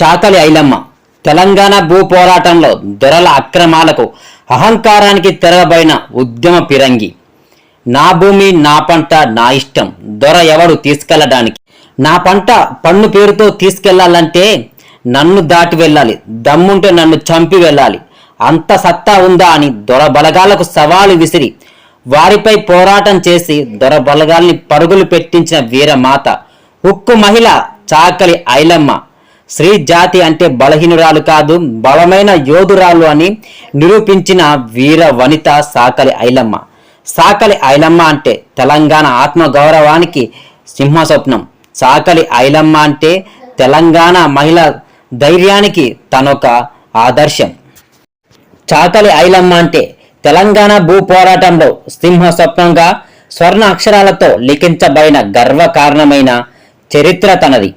చాకలి ఐలమ్మ. తెలంగాణ భూ పోరాటంలో దొరల అక్రమాలకు అహంకారానికి తెరవబడిన ఉద్యమ పిరంగి. నా భూమి నా పంట నా ఇష్టం. దొర ఎవడు తీసుకెళ్ళడానికి నా పంట పన్ను పేరుతో తీసుకెళ్ళాలంటే నన్ను దాటి వెళ్ళాలి. దమ్ముంటే నన్ను చంపి వెళ్ళాలి. అంత సత్తా ఉందా అని దొర బలగాలకు సవాలు విసిరి వారిపై పోరాటం చేసి దొర బలగాల్ని పరుగులు పెట్టించిన వీరమాత ఉక్కు మహిళ చాకలి ఐలమ్మ. స్త్రీ జాతి అంటే బలహీనురాలు కాదు బలమైన యోధురాలు అని నిరూపించిన వీర వనిత సాకలి ఐలమ్మ. సాకలి ఐలమ్మ అంటే తెలంగాణ ఆత్మ గౌరవానికి సింహస్వప్నం. సాకలి ఐలమ్మ అంటే తెలంగాణ మహిళ ధైర్యానికి తనొక ఆదర్శం. చాకలి ఐలమ్మ అంటే తెలంగాణ భూ పోరాటంలో సింహ స్వప్నంగా స్వర్ణ అక్షరాలతో లిఖించబడిన గర్వకారణమైన చరిత్ర తనది.